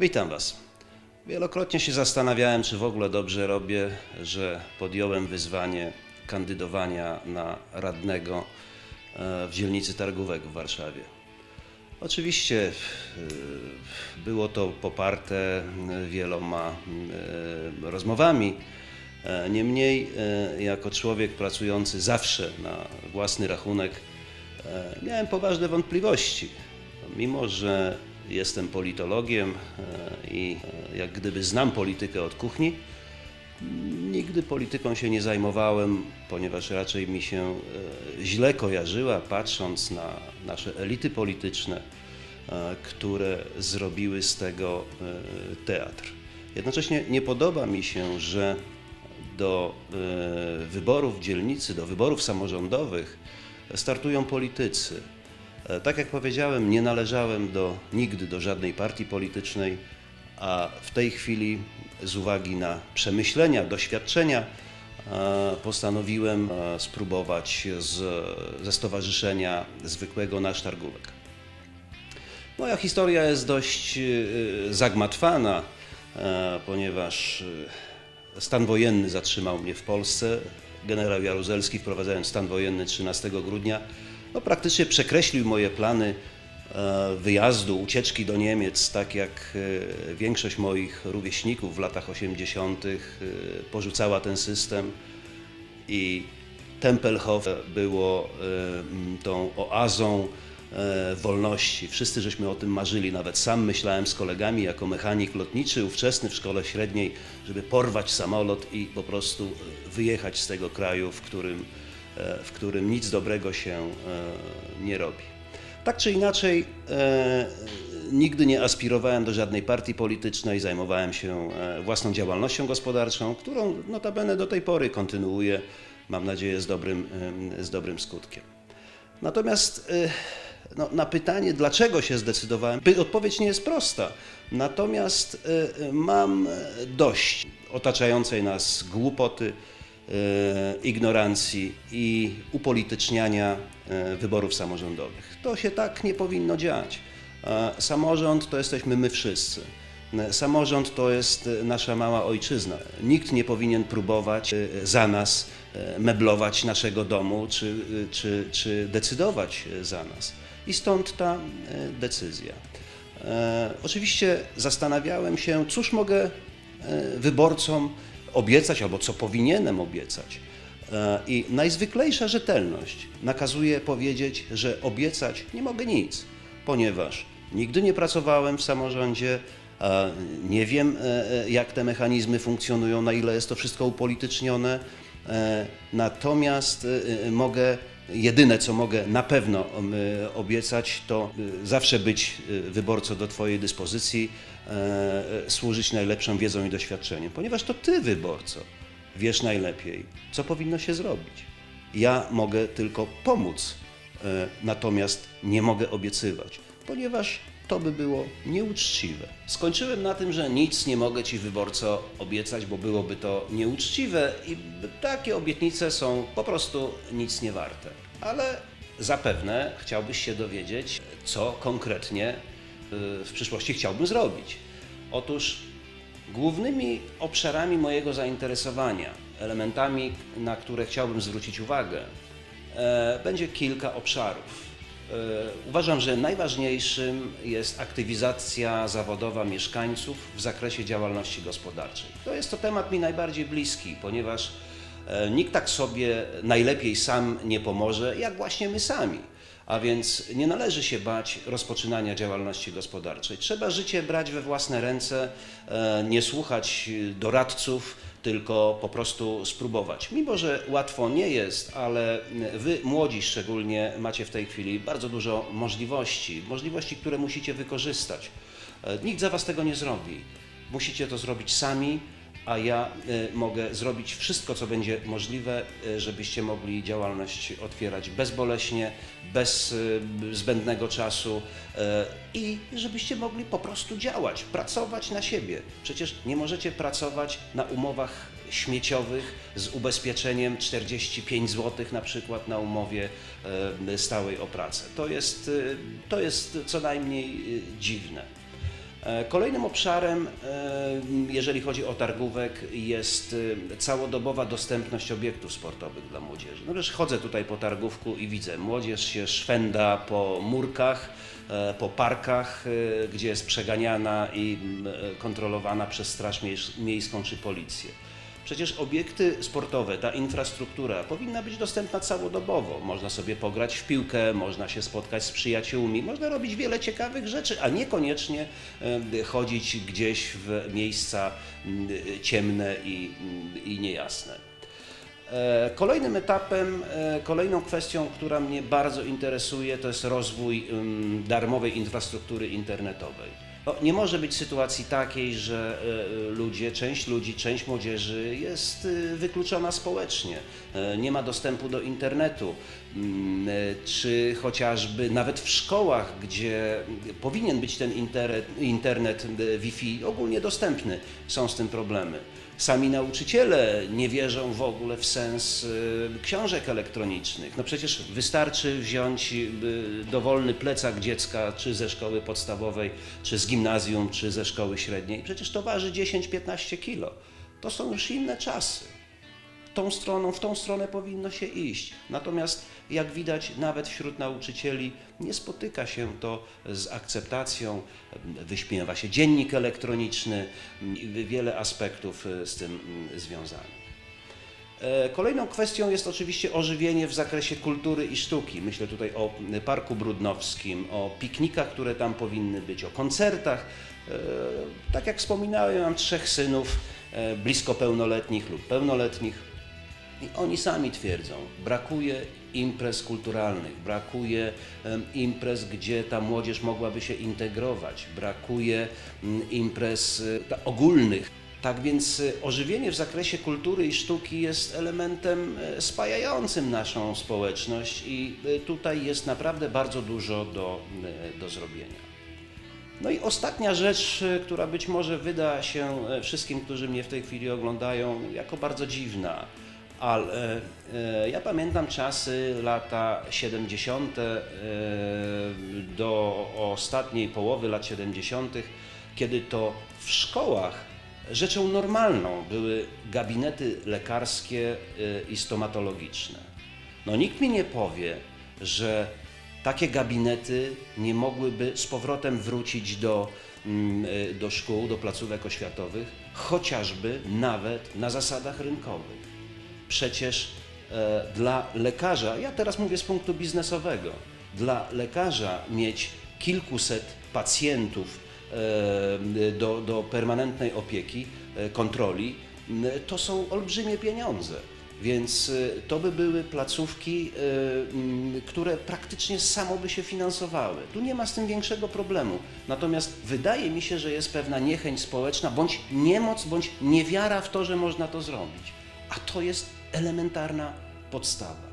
Witam Was. Wielokrotnie się zastanawiałem, czy w ogóle dobrze robię, że podjąłem wyzwanie kandydowania na radnego e, w dzielnicy Targówek w Warszawie. Oczywiście e, było to poparte e, wieloma rozmowami. Niemniej, jako człowiek pracujący zawsze na własny rachunek, miałem poważne wątpliwości. Mimo, że jestem politologiem e, i e, jak gdyby znam politykę od kuchni, nigdy polityką się nie zajmowałem, ponieważ raczej mi się e, źle kojarzyła, patrząc na nasze elity polityczne, które zrobiły z tego teatr. Jednocześnie nie podoba mi się, że do wyborów dzielnicy, do wyborów samorządowych startują politycy. E, Tak jak powiedziałem, nie należałem do, nigdy do żadnej partii politycznej, a w tej chwili z uwagi na przemyślenia, doświadczenia e, postanowiłem e, spróbować z, ze Stowarzyszenia Zwykłego Nasz Targówek. Moja historia jest dość zagmatwana, ponieważ stan wojenny zatrzymał mnie w Polsce. Generał Jaruzelski, wprowadzając stan wojenny 13 grudnia, no, praktycznie przekreślił moje plany e, wyjazdu, ucieczki do Niemiec, tak jak e, większość moich rówieśników w latach 80. e, porzucała ten system i Tempelhof było tą oazą wolności. Wszyscy żeśmy o tym marzyli, nawet sam myślałem z kolegami jako mechanik lotniczy ówczesny w szkole średniej, żeby porwać samolot i po prostu wyjechać z tego kraju, w którym, w którym nic dobrego się e, nie robi. Tak czy inaczej, e, nigdy nie aspirowałem do żadnej partii politycznej, zajmowałem się e, własną działalnością gospodarczą, którą notabene do tej pory kontynuuję, mam nadzieję, z dobrym, z dobrym skutkiem. Natomiast e, no, na pytanie, dlaczego się zdecydowałem, odpowiedź nie jest prosta. Natomiast e, mam e, dość otaczającej nas głupoty, e, ignorancji i upolityczniania e, wyborów samorządowych. To się tak nie powinno dziać. E, Samorząd to jesteśmy my wszyscy. E, Samorząd to jest e, nasza mała ojczyzna. Nikt nie powinien próbować e, za nas e, meblować naszego domu czy, e, czy, czy decydować e, za nas. I stąd ta e, decyzja. E, Oczywiście zastanawiałem się, cóż mogę e, wyborcom obiecać albo co powinienem obiecać. E, I najzwyklejsza rzetelność nakazuje powiedzieć, że obiecać nie mogę nic, ponieważ nigdy nie pracowałem w samorządzie, e, nie wiem e, jak te mechanizmy funkcjonują, na ile jest to wszystko upolitycznione. Natomiast mogę, jedyne co mogę na pewno em, e, obiecać, to e, zawsze być e, wyborcą do Twojej dyspozycji, służyć najlepszą wiedzą i doświadczeniem, ponieważ to Ty, wyborco, wiesz najlepiej, co powinno się zrobić. Ja mogę tylko pomóc, natomiast nie mogę obiecywać, ponieważ to by było nieuczciwe. Skończyłem na tym, że nic nie mogę Ci, wyborco, obiecać, bo byłoby to nieuczciwe i takie obietnice są po prostu nic nie warte. Ale zapewne chciałbyś się dowiedzieć, co konkretnie y, w przyszłości chciałbym zrobić. Otóż Głównymi obszarami mojego zainteresowania, elementami, na które chciałbym zwrócić uwagę, e, będzie kilka obszarów. E, Uważam, że najważniejszym jest aktywizacja zawodowa mieszkańców w zakresie działalności gospodarczej. To jest to temat mi najbardziej bliski, ponieważ e, nikt tak sobie najlepiej sam nie pomoże, jak właśnie my sami. A więc nie należy się bać rozpoczynania działalności gospodarczej. Trzeba życie brać we własne ręce, e, nie słuchać doradców, tylko po prostu spróbować. Mimo, że łatwo nie jest, ale wy, młodzi szczególnie, macie w tej chwili bardzo dużo możliwości, możliwości, które musicie wykorzystać. E, Nikt za was tego nie zrobi. Musicie to zrobić sami, a ja e, mogę zrobić wszystko, co będzie możliwe, e, żebyście mogli działalność otwierać bezboleśnie, bez e, zbędnego czasu i żebyście mogli po prostu działać, pracować na siebie. Przecież nie możecie pracować na umowach śmieciowych z ubezpieczeniem 45 zł na przykład na umowie stałej o pracę. To jest, to jest co najmniej dziwne. E, Kolejnym obszarem, e, jeżeli chodzi o targówek, jest e, całodobowa dostępność obiektów sportowych dla młodzieży. No wiesz, chodzę tutaj po targówku i widzę, młodzież się szwenda po murkach, po parkach, gdzie jest przeganiana i kontrolowana przez Straż Miejs- Miejską czy Policję. Przecież obiekty sportowe, ta infrastruktura powinna być dostępna całodobowo. Można sobie pograć w piłkę, można się spotkać z przyjaciółmi, można robić wiele ciekawych rzeczy, a niekoniecznie chodzić gdzieś w miejsca ciemne i, i niejasne. E, Kolejnym etapem, e, kolejną kwestią, która mnie bardzo interesuje, to jest rozwój darmowej infrastruktury internetowej. No, nie może być sytuacji takiej, że e, ludzie, część ludzi, część młodzieży jest y, wykluczona społecznie, e, nie ma dostępu do internetu, e, czy chociażby nawet w szkołach, gdzie powinien być ten internet, internet e, Wi-Fi ogólnie dostępny, są z tym problemy. Sami nauczyciele nie wierzą w ogóle w sens y, książek elektronicznych. No przecież wystarczy wziąć y, dowolny plecak dziecka, czy ze szkoły podstawowej, czy z gimnazjum, czy ze szkoły średniej. Przecież to waży 10-15 kilo. To są już inne czasy tą stroną, w tą stronę powinno się iść. Natomiast jak widać, nawet wśród nauczycieli nie spotyka się to z akceptacją, wyśmiewa się dziennik elektroniczny wiele aspektów e, z tym mm, związanych. E, Kolejną kwestią jest oczywiście ożywienie w zakresie kultury i sztuki. Myślę tutaj o Parku Brudnowskim, o piknikach, które tam powinny być, o koncertach. E, Tak jak wspominałem, mam trzech synów, blisko pełnoletnich lub pełnoletnich. I oni sami twierdzą, brakuje imprez kulturalnych, brakuje imprez, gdzie ta młodzież mogłaby się integrować, brakuje imprez ta- ogólnych. Tak więc y, ożywienie w zakresie kultury i sztuki jest elementem e, spajającym naszą społeczność i tutaj jest naprawdę bardzo dużo do, do zrobienia. No i ostatnia rzecz, która być może wyda się e, wszystkim, którzy mnie w tej chwili oglądają, jako bardzo dziwna, ale e, ja pamiętam czasy, lata 70. e, do ostatniej połowy lat 70., kiedy to w szkołach rzeczą normalną były gabinety lekarskie e, i stomatologiczne. No nikt mi nie powie, że takie gabinety nie mogłyby z powrotem wrócić do, mm, do szkół, do placówek oświatowych, chociażby nawet na zasadach rynkowych. Przecież e, dla lekarza, ja teraz mówię z punktu biznesowego, dla lekarza mieć kilkuset pacjentów e, do, do permanentnej opieki, e, kontroli, to są olbrzymie pieniądze. Więc y, to by były placówki, mm, które praktycznie samo by się finansowały. Tu nie ma z tym większego problemu. Natomiast wydaje mi się, że jest pewna niechęć społeczna, bądź niemoc, bądź niewiara w to, że można to zrobić. A to jest elementarna podstawa.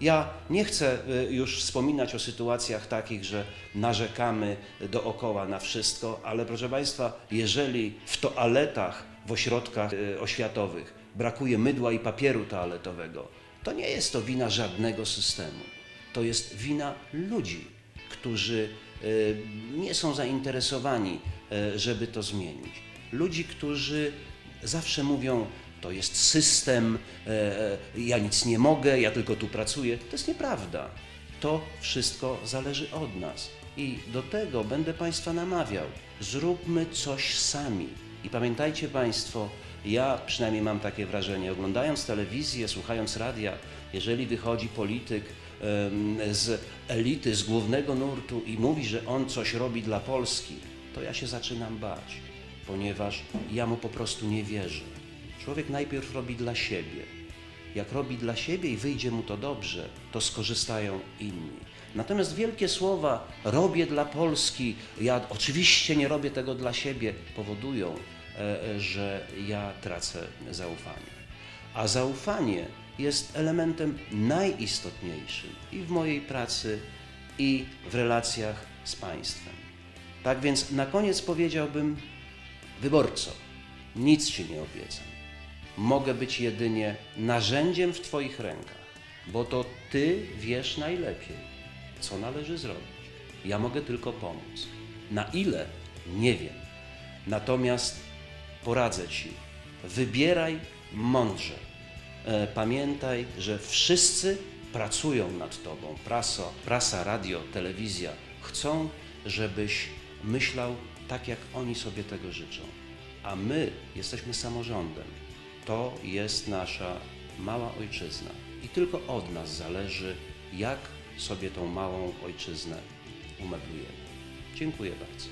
Ja nie chcę y, już wspominać o sytuacjach takich, że narzekamy dookoła na wszystko, ale proszę Państwa, jeżeli w toaletach, w ośrodkach y, oświatowych brakuje mydła i papieru toaletowego, to nie jest to wina żadnego systemu. To jest wina ludzi, którzy y, nie są zainteresowani, żeby to zmienić. Ludzi, którzy zawsze mówią, to jest system, e, e, ja nic nie mogę, ja tylko tu pracuję. To jest nieprawda. To wszystko zależy od nas. I do tego będę Państwa namawiał. Zróbmy coś sami. I pamiętajcie Państwo, ja przynajmniej mam takie wrażenie, oglądając telewizję, słuchając radia, jeżeli wychodzi polityk z elity, z głównego nurtu i mówi, że on coś robi dla Polski, to ja się zaczynam bać, ponieważ ja mu po prostu nie wierzę. Człowiek najpierw robi dla siebie. Jak robi dla siebie i wyjdzie mu to dobrze, to skorzystają inni. Natomiast wielkie słowa, robię dla Polski, ja oczywiście nie robię tego dla siebie, powodują, e, że ja tracę zaufanie. A zaufanie jest elementem najistotniejszym i w mojej pracy, i w relacjach z państwem. Tak więc na koniec powiedziałbym, wyborco, nic ci nie obiecam. Mogę być jedynie narzędziem w Twoich rękach, bo to Ty wiesz najlepiej, co należy zrobić. Ja mogę tylko pomóc. Na ile Nie wiem. Natomiast poradzę Ci. Wybieraj mądrze. E, Pamiętaj, że wszyscy pracują nad Tobą. Prasa, prasa, radio, telewizja chcą, żebyś myślał tak, jak oni sobie tego życzą. A my jesteśmy samorządem. To jest nasza mała ojczyzna. I tylko od nas zależy, jak sobie tą małą ojczyznę umeblujemy. Dziękuję bardzo.